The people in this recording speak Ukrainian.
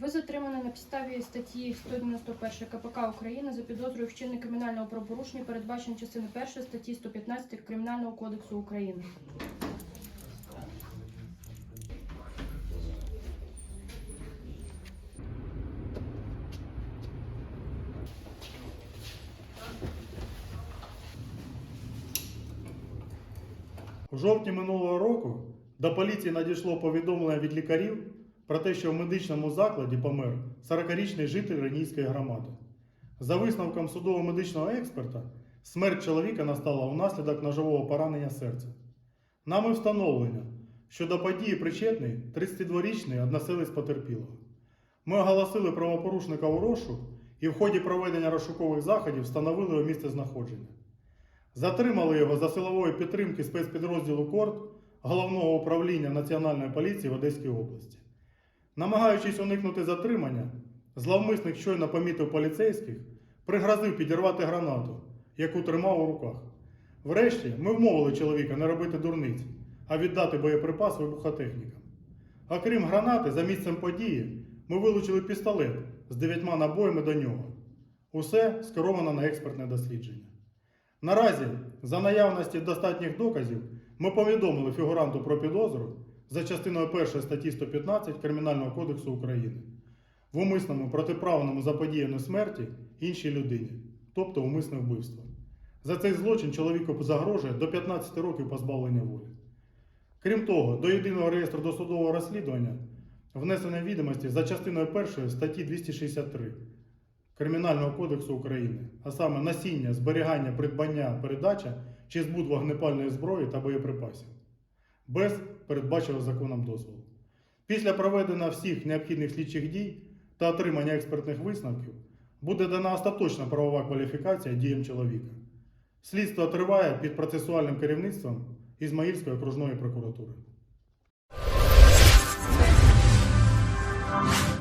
Ви затримані на підставі статті 191 КПК України за підозрою вчинення кримінального правопорушення, передбачено частиною 1 статті 115 Кримінального кодексу України. У жовтні минулого року до поліції надійшло повідомлення від лікарів про те, що в медичному закладі помер 40-річний житель Ренійської громади. За висновком судово-медичного експерта, смерть чоловіка настала внаслідок ножового поранення серця. Нами встановлено, що до події причетний 32-річний односелець потерпілого. Ми оголосили правопорушника у розшук і в ході проведення розшукових заходів встановили його місце знаходження. Затримали його за силової підтримки спецпідрозділу КОРД Головного управління Національної поліції в Одеській області. Намагаючись уникнути затримання, зловмисник щойно помітив поліцейських, пригрозив підірвати гранату, яку тримав у руках. Врешті ми вмовили чоловіка не робити дурниць, а віддати боєприпас вибухотехнікам. Окрім гранати, за місцем події ми вилучили пістолет з дев'ятьма набоями до нього. Усе скеровано на експертне дослідження. Наразі, за наявності достатніх доказів, ми повідомили фігуранту про підозру за частиною 1 статті 115 Кримінального кодексу України в умисному протиправному заподіянню смерті іншій людині, тобто умисне вбивство. За цей злочин чоловіку загрожує до 15 років позбавлення волі. Крім того, до єдиного реєстру досудового розслідування внесено відомості за частиною 1 статті 263 Кримінального кодексу України, а саме носіння, зберігання, придбання, передача чи збут вогнепальної зброї та боєприпасів без передбаченого законом дозволу. Після проведення всіх необхідних слідчих дій та отримання експертних висновків буде дана остаточна правова кваліфікація діям чоловіка. Слідство триває під процесуальним керівництвом Ізмаїльської окружної прокуратури.